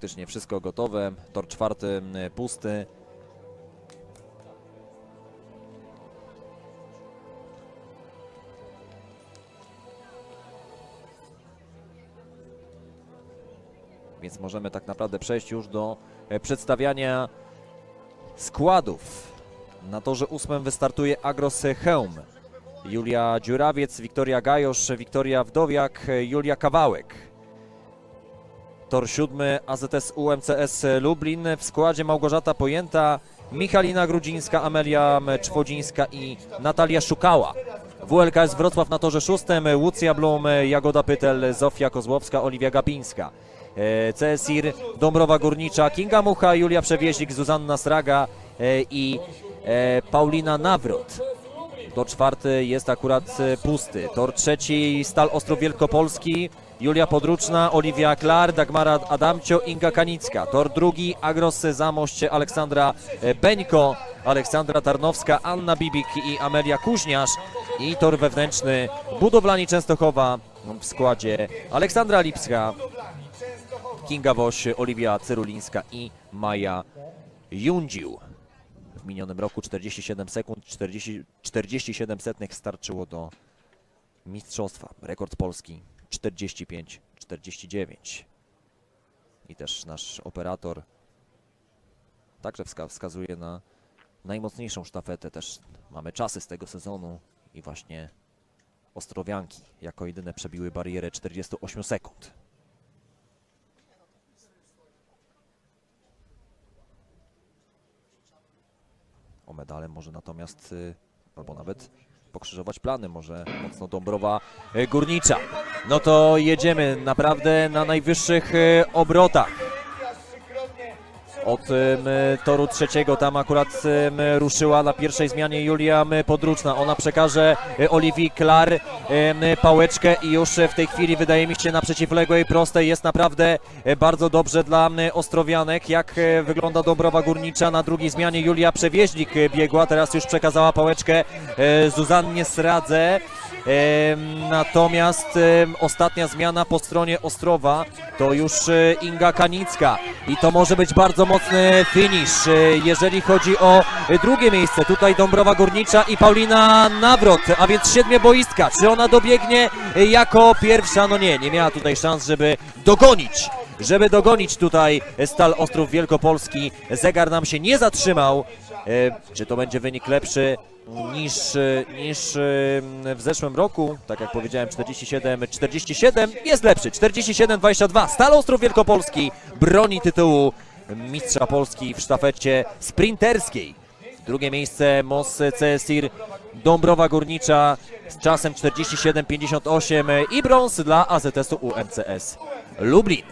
Praktycznie wszystko gotowe. Tor czwarty y, pusty. Więc możemy tak naprawdę przejść już do e, przedstawiania składów. Na torze ósmym wystartuje Agros Chełm. Julia Dziurawiec, Wiktoria Gajosz, Wiktoria Wdowiak, Julia Kawałek. Tor siódmy AZS UMCS Lublin. W składzie Małgorzata Pojęta, Michalina Grudzińska, Amelia Czwodzińska i Natalia Szukała. WLKS Wrocław na torze szóstym, Łucja Blum, Jagoda Pytel, Zofia Kozłowska, Oliwia Gapińska. E, CSIR, Dąbrowa Górnicza, Kinga Mucha, Julia Przewieźlik, Zuzanna Sraga e, i e, Paulina Nawrot. Tor czwarty jest akurat pusty. Tor trzeci Stal Ostrów Wielkopolski, Julia Podruczna, Oliwia Klar, Dagmara Adamcio, Inga Kanicka. Tor drugi Agros Zamoście, Aleksandra e, Beńko, Aleksandra Tarnowska, Anna Bibik i Amelia Kuźniarz. I tor wewnętrzny Budowlani Częstochowa w składzie Aleksandra Lipska, Kinga Woś, Oliwia Cyrulińska i Maja Jundził. W minionym roku 47 sekund, 40, 47 setnych starczyło do mistrzostwa. Rekord Polski 45-49. I też nasz operator także wska wskazuje na najmocniejszą sztafetę. Też mamy czasy z tego sezonu i właśnie Ostrowianki jako jedyne przebiły barierę 48 sekund. o medale może natomiast y, albo nawet pokrzyżować plany, może mocno Dąbrowa y, Górnicza. No to jedziemy naprawdę na najwyższych y, obrotach. Od toru trzeciego tam akurat ruszyła na pierwszej zmianie Julia Podruczna. Ona przekaże y, Oliwii Klar pałeczkę i już w tej chwili wydaje mi się na przeciwległej prostej jest naprawdę y, bardzo dobrze dla Ostrowianek. Jak y, wygląda Dąbrowa Górnicza na drugiej zmianie Julia Przewieźnik biegła, teraz już przekazała pałeczkę Zuzannie Sradze. Natomiast ostatnia zmiana po stronie Ostrowa to już e, Inga Kanicka i to może być bardzo mocny finish, e, jeżeli chodzi o e, drugie miejsce. Tutaj Dąbrowa Górnicza i Paulina Nawrot, a więc siedmioboistka. Czy ona dobiegnie jako pierwsza? No nie, nie miała tutaj szans, żeby dogonić. Żeby dogonić tutaj Stal Ostrów Wielkopolski. Zegar nam się nie zatrzymał. Czy to będzie wynik lepszy niż, e, niż e, w zeszłym roku? Tak jak powiedziałem, 47, 47 jest lepszy. 47-22. Stal Ostrów Wielkopolski broni tytułu mistrza Polski w sztafecie sprinterskiej. Drugie miejsce MOS CSIR Dąbrowa Górnicza z czasem 47-58 i brąz dla AZS-u UMCS Lublin.